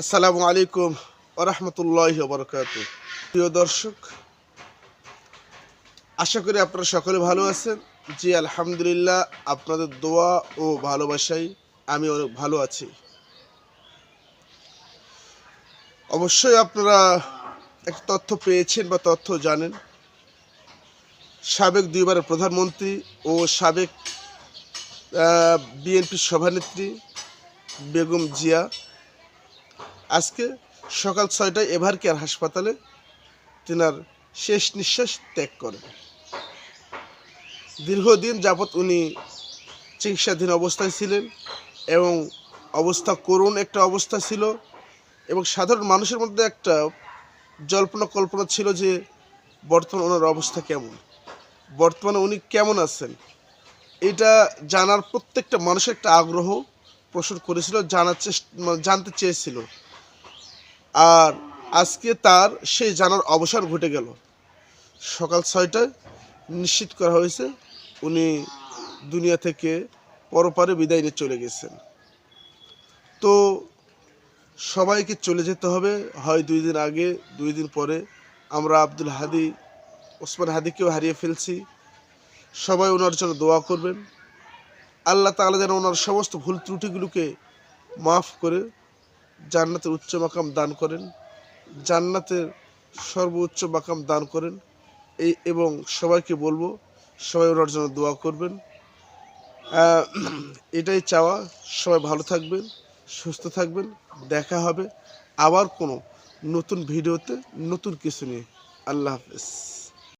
আসসালামু আলাইকুম ওরহমতুল্লাহ বরকাত প্রিয় দর্শক, আশা করি আপনারা সকলে ভালো আছেন। জি, আলহামদুলিল্লাহ, আপনাদের দোয়া ও ভালোবাসাই আমি অনেক ভালো আছি। অবশ্যই আপনারা একটা তথ্য পেয়েছেন বা তথ্য জানেন। সাবেক দুইবারের প্রধানমন্ত্রী ও সাবেক বিএনপির সভানেত্রী বেগম জিয়া আজকে সকাল ছয়টায় এভার কেয়ার হাসপাতালে তিনার শেষ নিঃশ্বাস ত্যাগ করেন। দীর্ঘদিন যাবৎ উনি চিকিৎসাধীন অবস্থায় ছিলেন এবং অবস্থা করুণ একটা অবস্থা ছিল এবং সাধারণ মানুষের মধ্যে একটা জল্পনা কল্পনা ছিল যে বর্তমান ওনার অবস্থা কেমন, বর্তমানে উনি কেমন আছেন? এটা জানার প্রত্যেকটা মানুষের একটা আগ্রহ পোষণ করেছিল, জানার চেষ্টা জানতে চেয়েছিল। আর আজকে তার সেই জানার অবসান ঘটে গেল। সকাল ছয়টায় নিশ্চিত করা হয়েছে উনি দুনিয়া থেকে পরপারে বিদায় নিয়ে চলে গেছেন। তো সবাইকে চলে যেতে হবে। হয় দুই দিন আগে, দুই দিন পরে আমরা আব্দুল হাদি, ওসমান হাদিকেও হারিয়ে ফেলছি। সবাই ওনার জন্য দোয়া করবেন। আল্লাহ তাআলা যেন ওনার সমস্ত ভুল ত্রুটিগুলোকে মাফ করে জান্নাতের উচ্চ মাকাম দান করেন, জান্নাতের সর্বোচ্চ মাকাম দান করেন। এই এবং সবাইকে বলব, সবাই ওনার জন্য দোয়া করবেন। এটাই চাওয়া, সবাই ভালো থাকবেন, সুস্থ থাকবেন, দেখা হবে আবার কোনো নতুন ভিডিওতে, নতুন কিছু নিয়ে। আল্লাহ হাফেজ।